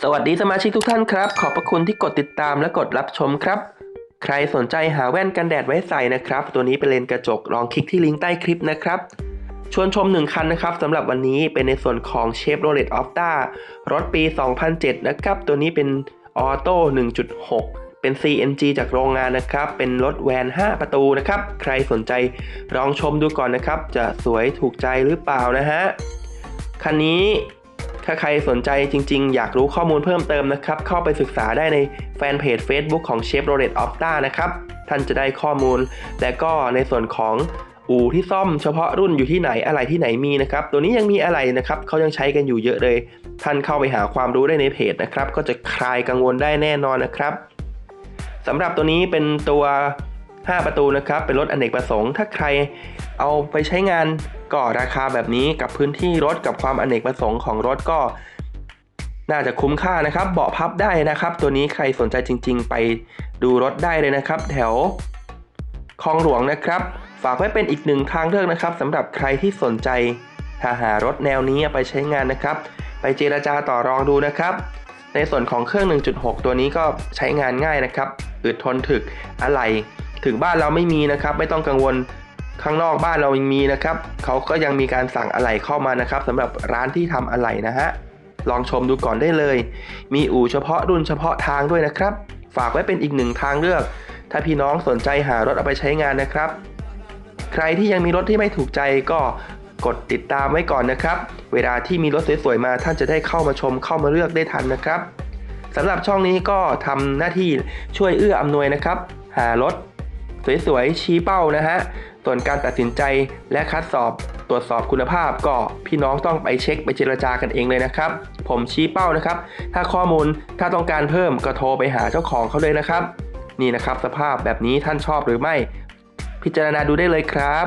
สวัสดีสมาชิกทุกท่านครับ ขอบพระคุณที่กดติดตามและกดรับชมครับ ใครสนใจหาแว่นกันแดดไว้ใส่นะครับ ตัวนี้เป็นเลนส์กระจกลองคลิกที่ลิงก์ใต้คลิปนะครับชวนชม 1 คันนะครับสำหรับวันนี้เป็นในส่วนของ Chevrolet Opta รถปี 2007 นะครับ ตัวนี้เป็นออโต้ 1.6 เป็น CNG จากโรงงานนะครับ เป็นรถแวน 5 ประตูนะครับ ใครสนใจลองชมดูก่อนนะครับ จะสวยถูกใจหรือเปล่านะฮะ คันนี้ ถ้าใครสนใจจริง ๆ อยากรู้ข้อมูลเพิ่มเติมนะครับ เข้าไปศึกษาได้ในแฟนเพจ Facebook ของ Chevrolet Opta นะครับ ท่านจะได้ข้อมูล และก็ในส่วนของอู่ที่ซ่อมเฉพาะรุ่นอยู่ที่ไหนอะไรที่ไหนมีนะครับ ตัวนี้ยังมีอะไรนะครับเขายังใช้กันอยู่เยอะเลย ท่านเข้าไปหาความรู้ได้ในเพจนะครับ ก็จะคลายกังวลได้แน่นอนนะครับสำหรับตัวนี้เป็นตัว 5 ประตูนะครับ เป็นรถอเนกประสงค์ ถ้าใครเอาไปใช้งานก็ราคาแบบนี้กับพื้นที่รถกับความอเนกประสงค์ของรถก็ น่าจะคุ้มค่านะครับ เบาะพับได้นะครับ ตัวนี้ใครสนใจจริง ๆ ไปดูรถได้เลยนะครับ แถวคลองหลวงนะครับ ฝากไว้เป็นอีกหนึ่งทางเลือกนะครับสำหรับใครที่สนใจถ้าหารถแนวนี้ไปใช้งานนะครับ ไปเจราจาต่อรองดูนะครับ ในส่วนของเครื่อง 1.6 ตัวนี้ก็ใช้งานง่ายนะครับ อึดทนถึกอะไร ถึงบ้านเราไม่มีนะครับไม่ต้องกังวลข้างนอกบ้านเรายังมีนะครับเขาก็ยังมีการสั่งอะไหล่เข้ามานะครับสำหรับร้านที่ทำอะไหล่นะฮะลองชมดูก่อนได้เลย มีอู่เฉพาะรุ่นเฉพาะทางด้วยนะครับ ฝากไว้เป็นอีกหนึ่งทางเลือก ถ้าพี่น้องสนใจหารถเอาไปใช้งานนะครับ ใครที่ยังมีรถที่ไม่ถูกใจก็กดติดตามไว้ก่อนนะครับ เวลาที่มีรถสวยๆมาท่านจะได้เข้ามาชมเข้ามาเลือกได้ทันนะครับสำหรับช่องนี้ก็ทำหน้าที่ช่วยเอื้ออำนวยนะครับ หารถ สวยๆ ชี้เป้านะฮะ ส่วนการตัดสินใจและคัดสอบตรวจสอบคุณภาพก็พี่น้องต้องไปเช็คไปเจรจากันเองเลยนะครับ ผมชี้เป้านะครับ ถ้าข้อมูลถ้าต้องการเพิ่มก็โทรไปหาเจ้าของเขาเลยนะครับ นี่นะครับสภาพแบบนี้ท่านชอบหรือไม่ พิจารณาดูได้เลยครับ